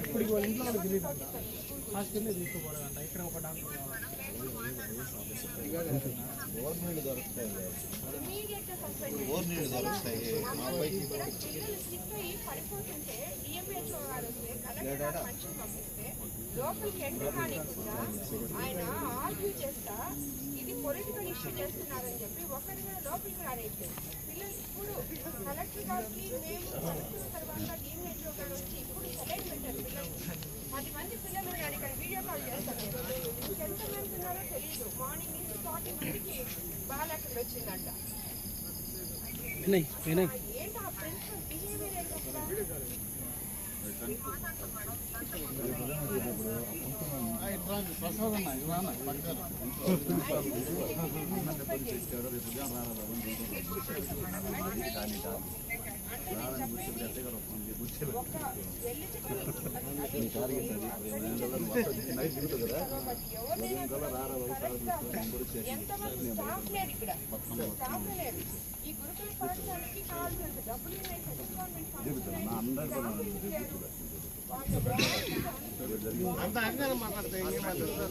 ఇప్పుడు వాళ్ళ ఇంట్లో వాళ్ళకి తెలియదు ఇక్కడ ఒక డాక్టర్ గవర్నమెంట్ దొరుకుతాయి గవర్నమెంట్ దొరుకుతాయి మా పైకి లోపలికి ఎంటర్ కానికుండా ఆయన ఆర్గ్యూ చేస్తా ఇది పొలిటికల్ ఇష్యూ చేస్తున్నారని చెప్పి ఒక్కరి కూడా లోపలికి రాలేదు పిల్లలు ఇప్పుడు కలెక్టర్ గారికి మేము కలెక్టర్ తర్వాత డిఎంహెచ్ఓ గారు వచ్చి ఇప్పుడు సెలెక్ట్ పెట్టారు పిల్లలు పది మంది పిల్లలు నేను ఇక్కడ వీడియో కాల్ చేస్తాను నేను ఎంతమంది ఉన్నారో తెలియదు మార్నింగ్ నుంచి ఫార్టీ మందికి బాగాలేకుండా వచ్చిందంట. ప్రసాద్ అన్న ఇవాళ పక్కన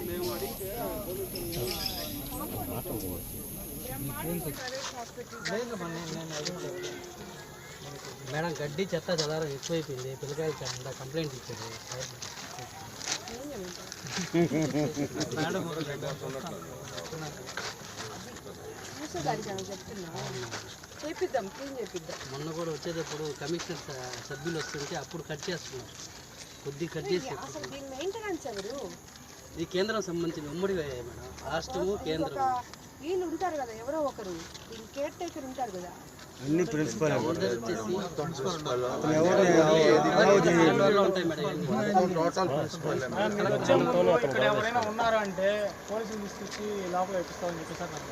మేము అడిగితే మేడం గడ్డి చెత్త చదారం ఎక్కువైపోయింది. పిల్లకాయ అంత కంప్లైంట్ ఇచ్చారు? మేడం చేపిద్దాం క్లీన్ చేపిద్దాం. మొన్న కూడా వచ్చేటప్పుడు కమిషనర్ సభ్యులు వస్తుంటే అప్పుడు కట్ చేస్తున్నారు కొద్ది కట్ చేసి అసలు దీని మెయింటెనెన్స్ ఎవరు? ఇది కేంద్రం సంబంధించిన ఉమ్మడి మేడం రాష్ట్రము కేంద్రం వీళ్ళు ఉంటారు కదా ఎవరో ఒకరు. దీని కేర్ టేకర్ ఉంటారు కదా. మేడం. ఇవన్నీ. ఇక్కడ ఎవరైనా ఉన్నారా అంటే పోలీసులు తీసుకొచ్చి లోపల ఎక్కిస్తామని చెప్పేసారు నాకు.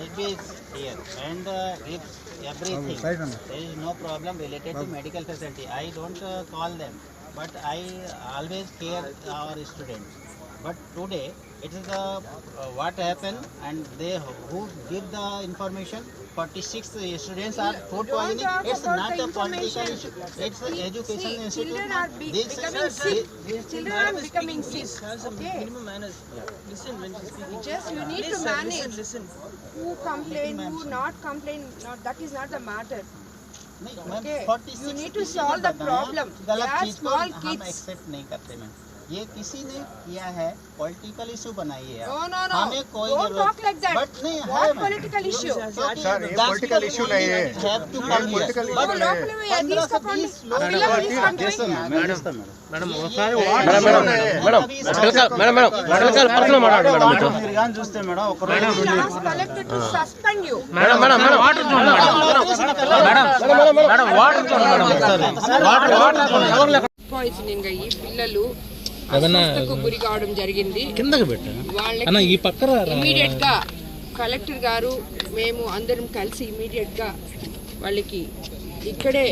always here. And uh, if everything there is no problem related to medical facility. I don't uh, call them but i always care our students. But today it is the uh, what happened and they who give the information 46 students are food poisoning it's not a political issue it's an education see, institute children are be- This- becoming sick. Children are becoming sick. Okay. Minimum manners. Yeah. Listen when she's speaking. Just you need listen, to manage. Listen, listen. Who complain, who not complain. Not that is not the matter. Okay. 46 You need to solve the problem. गलत चीज़ को small हम kids. Accept नहीं करते ma'am ये किसी ने किया है पॉलिटिकल इशू बनाई है No, no, no. हमें कोई Don't जरूरत- talk like that. But नहीं है What ma'am. political issue? Sir ये पॉलिटिकल इशू नहीं है have to come here Oh, లోపల పోయి అది తీసుకోకండి. ఆ పిల్లలు తీసుకోండి. మేడం ఒకసారి మేడం మేడం మేడం పిల్లకాయలు పర్సనల్ మాట్లాడండి మేడం మీతో మీరు కానీ చూస్తే మేడం ఒక రోజు We ask collector to suspend you. Madam madam madam water చూడండి మేడం మేడం మేడం వాటర్ చూడండి మేడం ఒకసారి వాటర్ వాటర్ ఎవరు లేక పాయిజనింగ్ అయ్యి పిల్లలు ఏదన్నా అస్వస్థకు గురి కావడం జరిగింది. కిందకి పెట్టా ఈ పక్కన ఇమీడియట్గా కలెక్టర్ గారు మేము అందరం కలిసి ఇమీడియట్గా వాళ్ళకి ఇక్కడే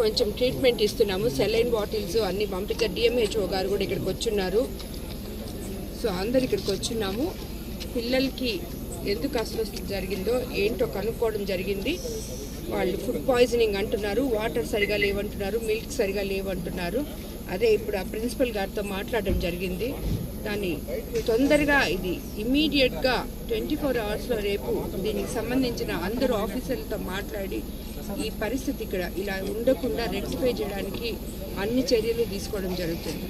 కొంచెం ట్రీట్మెంట్ ఇస్తున్నాము. సెలైన్ బాటిల్స్ అన్ని పంపించారు డిఎంహెచ్ఓ గారు కూడా ఇక్కడికి వచ్చున్నారు. సో అందరు ఇక్కడికి వచ్చున్నాము. పిల్లలకి ఎందుకు అసలు జరిగిందో ఏంటో కనుక్కోవడం జరిగింది. వాళ్ళు ఫుడ్ పాయిజనింగ్ అంటున్నారు వాటర్ సరిగా లేవంటున్నారు మిల్క్ సరిగా లేవంటున్నారు. అదే ఇప్పుడు ఆ ప్రిన్సిపల్ గారితో మాట్లాడడం జరిగింది. దాన్ని తొందరగా ఇది ఇమీడియట్గా ట్వంటీ ఫోర్ అవర్స్లో రేపు దీనికి సంబంధించిన అందరూ ఆఫీసర్లతో మాట్లాడి ఈ పరిస్థితి ఇక్కడ ఇలా ఉండకుండా రెక్టిఫై చేయడానికి అన్ని చర్యలు తీసుకోవడం జరుగుతుంది.